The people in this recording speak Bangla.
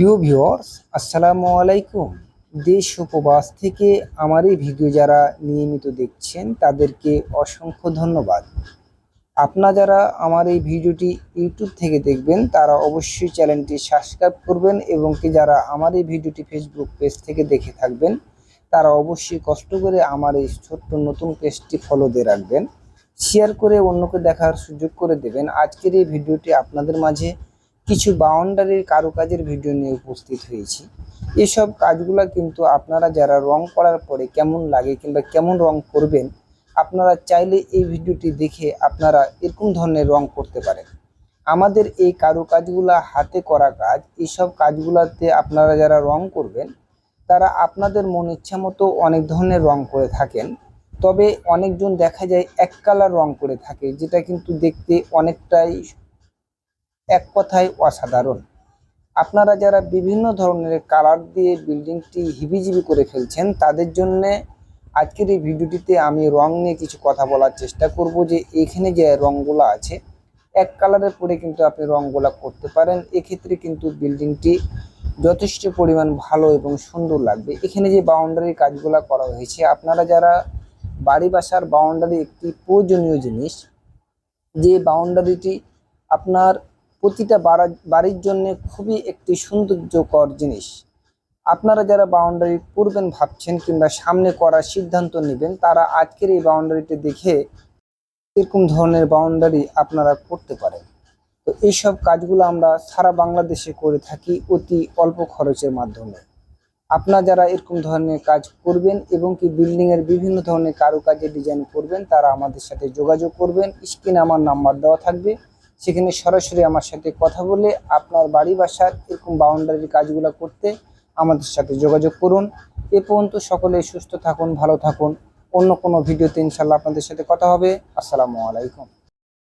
প্রিয় ভিউয়ার্স, আসসালামু আলাইকুম। দেশ উপবাস থেকে আমার এই ভিডিও যারা নিয়মিত দেখছেন, তাদেরকে অসংখ্য ধন্যবাদ। আপনারা যারা আমার এই ভিডিওটি ইউটিউব থেকে দেখবেন, তারা অবশ্যই চ্যানেলটি সাবস্ক্রাইব করবেন এবং কি যারা আমার এই ভিডিওটি ফেসবুক পেজ থেকে দেখে থাকবেন, তারা অবশ্যই কষ্ট করে আমার এই ছোট্ট নতুন পেজটি ফলো দিয়ে রাখবেন। শেয়ার করে অন্যকে দেখার সুযোগ করে দেবেন। আজকের এই ভিডিওটি আপনাদের মাঝে কিছু বাউন্ডারির কারুকাজের ভিডিও নিয়ে উপস্থিত হয়েছি। এসব কাজগুলো কিন্তু আপনারা যারা রং করার পরে কেমন লাগে কিংবা কেমন রং করবেন, আপনারা চাইলে এই ভিডিওটি দেখে আপনারা এরকম ধরনের রং করতে পারেন। আমাদের এই কারুকাজগুলা হাতে করা কাজ এইসব কাজগুলাতে আপনারা যারা রং করবেন, তারা আপনাদের মন ইচ্ছা মতো অনেক ধরনের রং করে থাকেন। তবে অনেকজন দেখা যায় এক কালার রং করে থাকে, যেটা কিন্তু দেখতে অনেকটাই এক কথায় অসাধারণ। আপনারা যারা বিভিন্ন ধরনের কালার দিয়ে বিল্ডিংটি হিবিজিবি করে ফেলছেন, তাদের জন্য আজকের এই ভিডিওটিতে আমি রং নিয়ে কিছু কথা বলার চেষ্টা করব যে এখানে যে রংগুলো আছে, এক কালারের পরে কিন্তু আপনি রংগুলা করতে পারেন। এক্ষেত্রে কিন্তু বিল্ডিংটি যথেষ্ট পরিমাণ ভালো এবং সুন্দর লাগবে। এখানে যে বাউন্ডারি কাজগুলা করা হয়েছে, আপনারা যারা বাড়ি বাসার বাউন্ডারি একটি প্রয়োজনীয় জিনিস, যে বাউন্ডারিটি আপনার প্রতিটা বাড়ির জন্য খুবই একটি সৌন্দর্যকর জিনিস। আপনারা যারা বাউন্ডারি করবেন ভাবছেন কিংবা সামনে করার সিদ্ধান্ত নেবেন, তারা আজকের এই বাউন্ডারিটি দেখে এরকম ধরনের বাউন্ডারি আপনারা করতে পারেন। তো এইসব কাজগুলো আমরা সারা বাংলাদেশে করে থাকি অতি অল্প খরচের মাধ্যমে। আপনারা যারা এরকম ধরনের কাজ করবেন এবং কি বিল্ডিং এর বিভিন্ন ধরনের কারুকাজের ডিজাইন করবেন, তারা আমাদের সাথে যোগাযোগ করবেন। স্ক্রিনে আমার নাম্বার দেওয়া থাকবে। সেখানে সরাসরি আমার সাথে কথা বলে আপনার বাড়ি, বাসার এরকম বাউন্ডারির কাজগুলো করতে আমাদের সাথে যোগাযোগ করুন। এ পর্যন্ত সকলে সুস্থ থাকুন, ভালো থাকুন। অন্য কোনো ভিডিওতে ইনশাল্লাহ আপনাদের সাথে কথা হবে। আসসালামু আলাইকুম।